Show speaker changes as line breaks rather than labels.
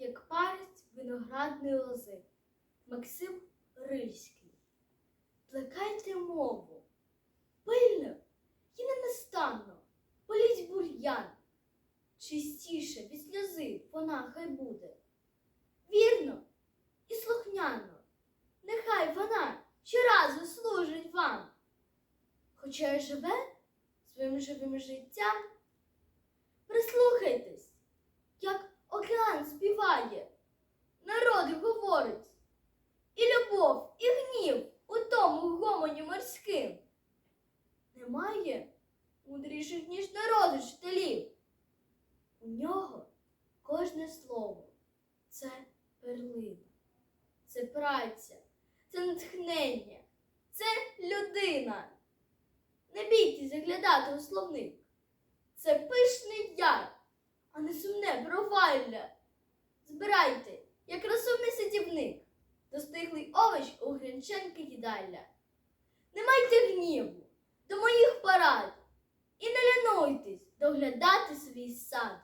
як парець виноградної лози. Максим Рильський. Плекайте мову, пильно і ненастанно, політь бур'ян. Чистіше від сльози вона хай буде. Вірно і слухняно, нехай вона щоразу служить вам. Хоча й живе своїм живим життям, Немає мудріших, ніж народу вчителів. У нього кожне слово це перлина, це праця, це натхнення, це людина. Не бійтесь заглядати у словник. Це пишний яр, а не сумне провалля. Збирайте, як розумний садівник, достиглий овоч у Гринченки їдальня. Не майте гніву до і не лянуйтесь доглядати свій сад.